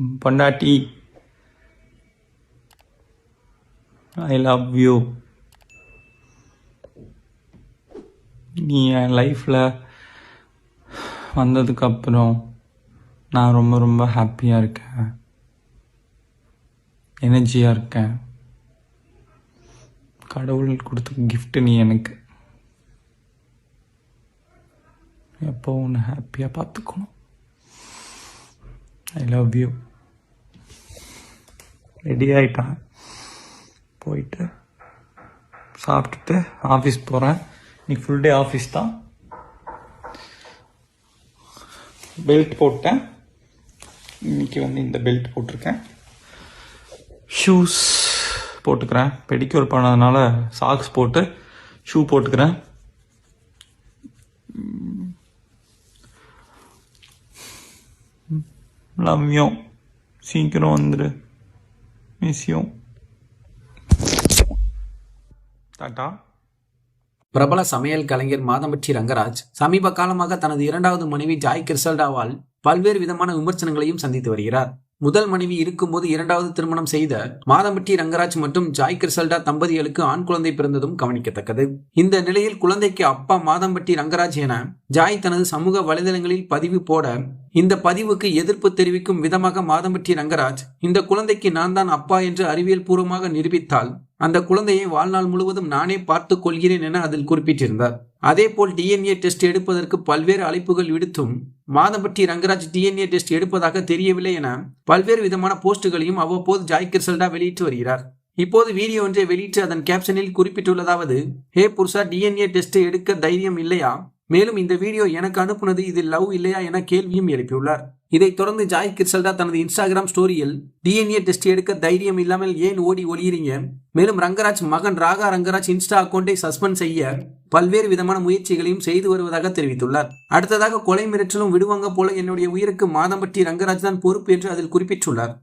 பொண்டாட்டி I love you நீ என் லைஃப்பில் வந்ததுக்கப்புறம் நான் ரொம்ப ரொம்ப ஹாப்பியாக இருக்கேன். எனர்ஜியாக இருக்கேன். கடவுள் கொடுத்த கிஃப்ட்டு நீ எனக்கு. எப்போ உன்னை ஹாப்பியாக பார்த்துக்கணும்? ஐ லவ் யூ ரெடி ஆகிட்டான் போயிட்டு சாப்பிட்டுட்டு ஆஃபீஸ் போகிறேன் இன்னைக்கு ஃபுல் டே ஆஃபீஸ் தான் பெல்ட் போட்டேன் இன்றைக்கி வந்து இந்த பெல்ட் போட்டிருக்கேன் ஷூஸ் போட்டுக்கிறேன் பெடிக்யூர் பண்ணதுனால சாக்ஸ் போட்டு ஷூ போட்டுக்கிறேன் லவ் யூ சீக்கிரம் வந்துடு மிஸ் யூ டாட்டா பிரபல சமையல் கலைஞர் மாதம்பட்டி ரங்கராஜ் சமீப காலமாக தனது இரண்டாவது மனைவி ஜாய் கிறிசல்டாவால் பல்வேறு விதமான விமர்சனங்களையும் சந்தித்து வருகிறார். முதல் மனைவி இருக்கும்போது இரண்டாவது திருமணம் செய்த மாதம்பட்டி ரங்கராஜ் மற்றும் ஜாய் கிரிசல்டா தம்பதிகளுக்கு ஆண் குழந்தை பிறந்ததும் கவனிக்கத்தக்கது. இந்த நிலையில் குழந்தைக்கு அப்பா மாதம்பட்டி ரங்கராஜ் என ஜாய் தனது சமூக வலைதளங்களில் பதிவு போட இந்த பதிவுக்கு எதிர்ப்பு தெரிவிக்கும் விதமாக மாதம்பட்டி ரங்கராஜ் இந்த குழந்தைக்கு நான் தான் அப்பா என்று அறிவியல் பூர்வமாக நிரூபித்தால் அந்த குழந்தையை வாழ்நாள் முழுவதும் நானே பார்த்து கொள்கிறேன் என அதில் குறிப்பிட்டிருந்தார். அதேபோல் டிஎன்ஏ டெஸ்ட் எடுப்பதற்கு பல்வேறு அழைப்புகள் விடுத்தும் மாதம்பட்டி ரங்கராஜ் டிஎன்ஏ டெஸ்ட் எடுப்பதாக தெரியவில்லை என பல்வேறு விதமான போஸ்டுகளையும் அவ்வப்போது ஜாய் கிர்சல்டா வெளியிட்டு வருகிறார். இப்போது வீடியோ ஒன்றை வெளியிட்டு அதன் கேப்ஷனில் குறிப்பிட்டுள்ளதாவது ஹே புருஷா டிஎன்ஏ டெஸ்ட் எடுக்க தைரியம் இல்லையா? மேலும் இந்த வீடியோ எனக்கு அனுப்புனது இது லவ் இல்லையா? என கேள்வியும் எழுப்பியுள்ளார். இதைத் தொடர்ந்து ஜாய் கிர்சல்டா தனது இன்ஸ்டாகிராம் ஸ்டோரியில் டிஎன்ஏ டெஸ்ட் எடுக்க தைரியம் இல்லாமல் ஏன் ஓடி ஒளியிறீங்க? மேலும் ரங்கராஜ் மகன் ராகா ரங்கராஜ் இன்ஸ்டா அக்கௌண்டை சஸ்பெண்ட் செய்ய பல்வேறு விதமான முயற்சிகளையும் செய்து வருவதாக தெரிவித்துள்ளார். அடுத்ததாக கொலை மிரட்டலும் விடுவாங்க போல என்னுடைய உயிருக்கு மாதம்பட்டி ரங்கராஜ் தான் பொறுப்பு என்று அதில் குறிப்பிட்டுள்ளார்.